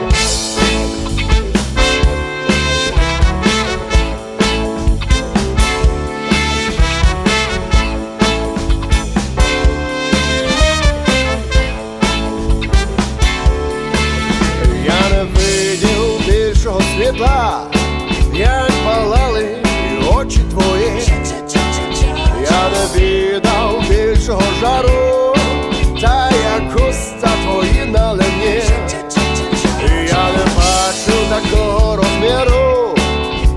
Я такого розміру,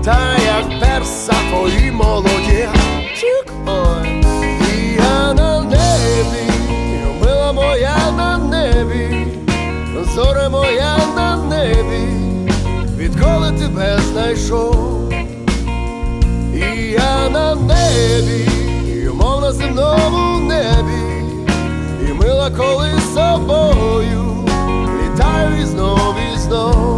та як перса твої молоді. Ой. І я на небі, мила моя на небі, зоре моя на небі, відколи тебе знайшов. І я на небі, мов на земному небі, і мила коли собою літаю і знов і знов.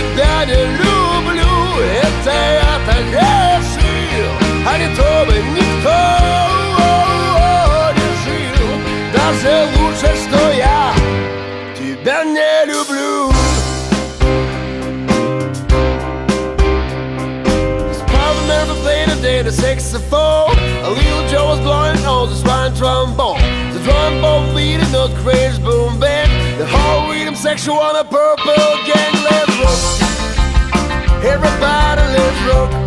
Я тебя не люблю, это я так решил А не то бы никто не жил Даже лучше, что я тебя не люблю Papa never played a day the saxophone A little Joe was blowing on the swine trombone The trombone beating the crazy boom band The whole rhythm section on a purple gang Let's rock everybody lives broke.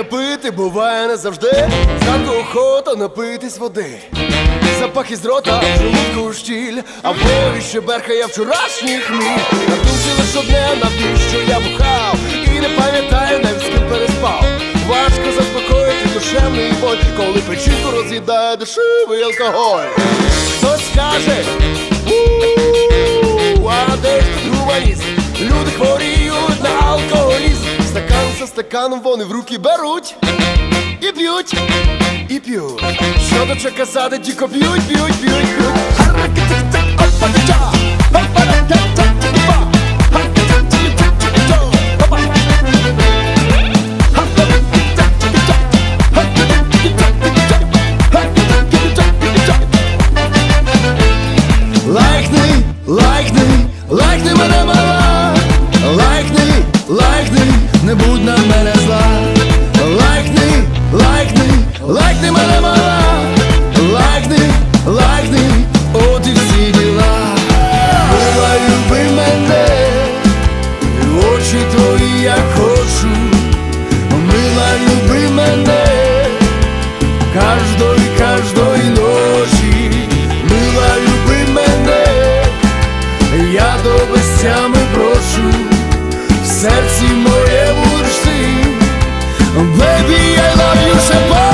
Бажання пити буває не завжди. Зранку охота напитись води. Запах із рота, в желудку штіль, а в голові ще берхає вчорашній хміль. На думці лиш одне, навіщо я бухав, і не пам'ятаю навіть з ким переспав. Важко заспокоїти душевний боль, коли печінку роз'їдає дешевий алкоголь. Хтось скаже, «У, а де ж тут гуманізм? Люди хворіють стаканом вони в руки беруть і п'ють, і п'ють. Що тут ще казати, діко п'ють, п'ють, п'ють, п'ють. Не будь на мене зла. Лайкни, лайкни, лайкни мене мала Baby, I love you so much